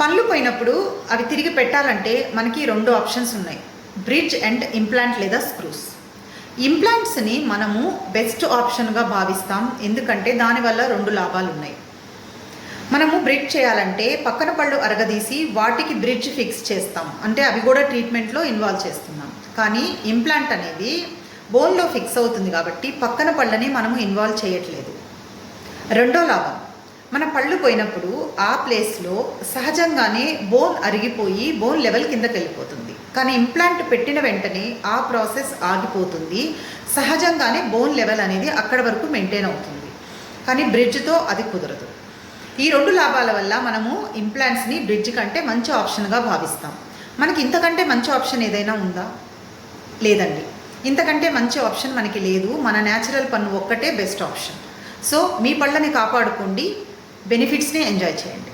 పళ్ళు పోయినప్పుడు అవి తిరిగి పెట్టాలంటే మనకి రెండు ఆప్షన్స్ ఉన్నాయి. బ్రిడ్జ్ అండ్ ఇంప్లాంట్ లేదా స్క్రూస్. ఇంప్లాంట్స్ని మనము బెస్ట్ ఆప్షన్గా భావిస్తాం. ఎందుకంటే దానివల్ల రెండు లాభాలు ఉన్నాయి. మనము బ్రిడ్జ్ చేయాలంటే పక్కన పళ్ళు అరగదీసి వాటికి బ్రిడ్జ్ ఫిక్స్ చేస్తాం. అంటే అవి కూడా ట్రీట్మెంట్లో ఇన్వాల్వ్ చేస్తున్నాం. కానీ ఇంప్లాంట్ అనేది బోన్లో ఫిక్స్ అవుతుంది కాబట్టి పక్కన పళ్ళని మనము ఇన్వాల్వ్ చేయట్లేదు. రెండో లాభం. మన పళ్ళు పోయినప్పుడు ఆ ప్లేస్లో సహజంగానే బోన్ అరిగిపోయి బోన్ లెవెల్ కిందకి వెళ్ళిపోతుంది. కానీ ఇంప్లాంట్ పెట్టిన వెంటనే ఆ ప్రాసెస్ ఆగిపోతుంది. సహజంగానే బోన్ లెవెల్ అనేది అక్కడ వరకు మెయింటైన్ అవుతుంది. కానీ బ్రిడ్జ్తో అది కుదరదు. ఈ రెండు లాభాల వల్ల మనము ఇంప్లాంట్స్ని బ్రిడ్జ్ కంటే మంచి ఆప్షన్గా భావిస్తాం. మనకి ఇంతకంటే మంచి ఆప్షన్ ఏదైనా ఉందా? లేదండి. ఇంతకంటే మంచి ఆప్షన్ మనకి లేదు. మన న్యాచురల్ పన్ను ఒక్కటే బెస్ట్ ఆప్షన్ సో మీ పళ్ళని కాపాడుకోండి. బెనిఫిట్స్ని ఎంజాయ్ చేయండి.